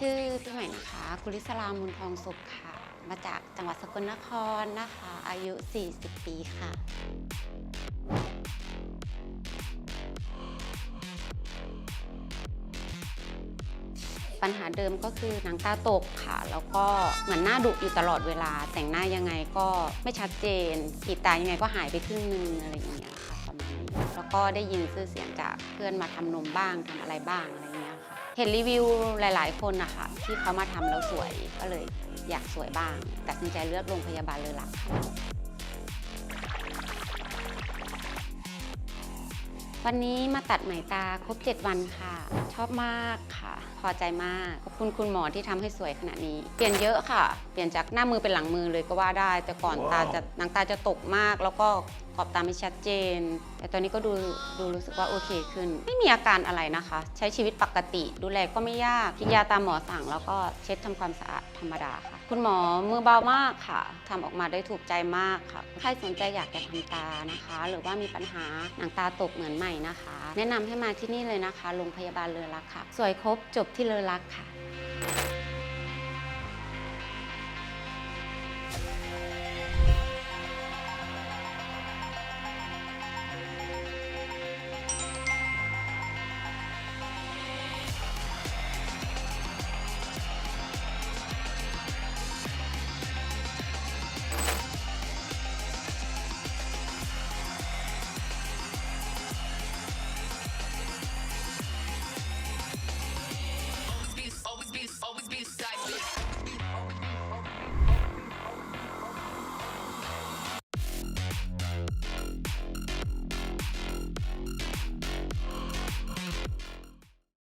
ชื่อพี่ใหม่นะคะกุลิศรามุนทองสุขค่ะ มาจากจังหวัดสกลนครนะคะ อายุ 40 ปีค่ะ ปัญหาเดิมก็คือหนังตาตกค่ะ แล้วก็เหมือนหน้าดุอยู่ตลอดเวลา แต่งหน้ายังไงก็ไม่ชัดเจนขีดตายังไงก็หายไปครึ่งนึงอะไรอย่างเงี้ยค่ะประมาณนี้แล้วก็ได้ยินชื่อเสียงจากเพื่อนมาทำนมบ้างทำอะไรบ้างอะไรเงี้ยค่ะ เห็นรีวิวหลาย ๆ คนนะคะที่เขามาทำแล้วสวยก็เลยอยากสวยบ้างตัดสินใจเลือกโรงพยาบาลเลยหลักวันนี้มาตัดไหมตาครบ 7 วันค่ะ ชอบมากค่ะ พอใจมากขอบคุณคุณหมอที่ทำให้สวยขนาดนี้ เปลี่ยนเยอะค่ะ เปลี่ยนจากหน้ามือเป็นหลังมือเลยก็ว่าได้ แต่ก่อนตาจะหนังตาจะตกมากแล้วก็ ขอบตาไม่ชัดเจน แต่ตอนนี้ก็ดูดูรู้สึกว่าโอเคขึ้น ไม่มีอาการอะไรนะคะ ใช้ชีวิตปกติ ดูแลก็ไม่ยากกินยาตามหมอสั่ง แล้วก็เช็ดทำความสะอาดธรรมดาค่ะ คุณหมอมือเบามากค่ะทำออกมาได้ถูกใจมากค่ะใครสนใจอยากจะทำตานะคะ หรือว่ามีปัญหาหนังตาตกเหมือนใหม่นะคะ แนะนำให้มาที่นี่เลยนะคะโรงพยาบาลเลอรักค่ะ สวยครบจบที่เลอรักค่ะ